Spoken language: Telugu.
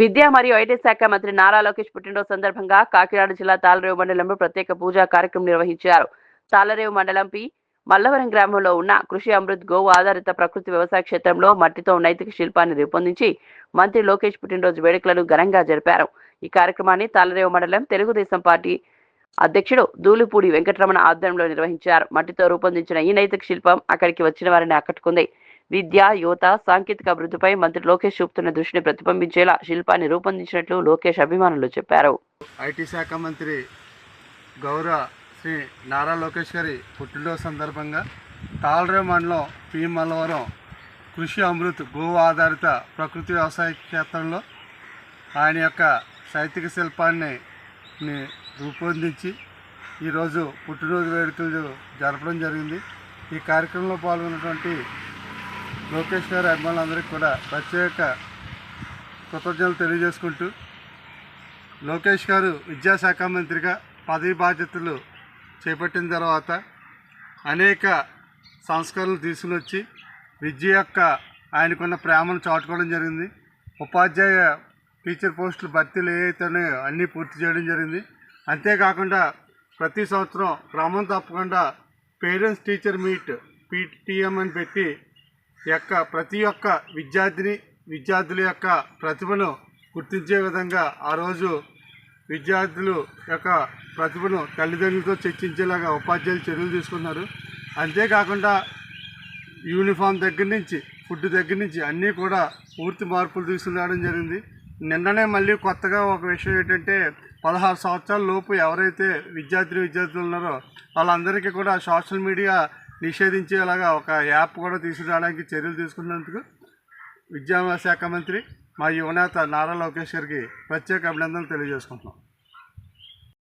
విద్యా మరియు ఐటీ శాఖ మంత్రి నారా లోకేష్ పుట్టినరోజు సందర్భంగా కాకినాడ జిల్లా తాళరేవు మండలంలో ప్రత్యేక పూజా కార్యక్రమం నిర్వహించారు. తాళరేవు మండలం పి. మల్లవరం గ్రామంలో ఉన్న కృషి అమృత్ గోవు ఆధారిత ప్రకృతి వ్యవసాయ క్షేత్రంలో మట్టితో నైతిక శిల్పాన్ని రూపొందించి మంత్రి లోకేష్ పుట్టినరోజు వేడుకలను ఘనంగా జరిపారు. ఈ కార్యక్రమాన్ని తాళరేవు మండలం తెలుగుదేశం పార్టీ అధ్యక్షుడు దూలిపూడి వెంకటరమణ ఆధ్వర్యంలో నిర్వహించారు. మట్టితో రూపొందించిన ఈ నైతిక శిల్పం అక్కడికి వచ్చిన వారిని ఆకట్టుకుంది. విద్య యువత సాంకేతిక అభివృద్ధిపై మంత్రి లోకేష్ చూపుతున్న దృష్టిని ప్రతిబింబించేలా శిల్పాన్ని రూపొందించినట్లు లోకేష్ అభిమానులు చెప్పారు. ఐటీ శాఖ మంత్రి గౌరవ శ్రీ నారా లోకేష్ గారి పుట్టినరోజు సందర్భంగా తాళరే మండలం పి. మల్లవరం కృషి అమృత్ గో ఆధారిత ప్రకృతి వ్యవసాయ క్షేత్రంలో ఆయన యొక్క సాహిత్యక శిల్పాన్ని ని రూపొందించి ఈరోజు పుట్టినరోజు వేడుకలు జరపడం జరిగింది. ఈ కార్యక్రమంలో పాల్గొన్నటువంటి లోకేష్ గారి అభిమానులందరికీ కూడా ప్రత్యేక కృతజ్ఞతలు తెలియజేసుకుంటూ లోకేష్ గారు విద్యాశాఖ మంత్రిగా పదవి బాధ్యతలు చేపట్టిన తర్వాత అనేక సంస్కరణలు తీసుకుని వచ్చి విద్య యొక్క ఆయనకున్న ప్రేమను చాటుకోవడం జరిగింది. ఉపాధ్యాయ టీచర్ పోస్టులు భర్తీలు ఏవైతే అన్నీ పూర్తి చేయడం జరిగింది. అంతేకాకుండా ప్రతి సంవత్సరం క్రమం తప్పకుండా పేరెంట్స్ టీచర్ మీట్ పీటీఎం అని పెట్టి యొక్క ప్రతి ఒక్క విద్యార్థిని విద్యార్థుల యొక్క ప్రతిభను గుర్తించే విధంగా ఆ రోజు విద్యార్థులు యొక్క ప్రతిభను తల్లిదండ్రులతో చర్చించేలాగా ఉపాధ్యాయులు చర్యలు తీసుకున్నారు. అంతేకాకుండా యూనిఫామ్ దగ్గర నుంచి ఫుడ్ దగ్గర నుంచి అన్నీ కూడా పూర్తి మార్పులు తీసుకురావడం జరిగింది. నిన్ననే మళ్ళీ కొత్తగా ఒక విషయం ఏంటంటే పదహారు సంవత్సరాల లోపు ఎవరైతే విద్యార్థి విద్యార్థులు ఉన్నారో వాళ్ళందరికీ కూడా సోషల్ మీడియా నిషేధించేలాగా ఒక యాప్ కూడా తీసుకురావడానికి చర్యలు తీసుకున్నందుకు విద్యాశాఖ మంత్రి మా యువనేత నారా లోకేష్ గారికి ప్రత్యేక అభినందనలు తెలియజేసుకుంటున్నాం.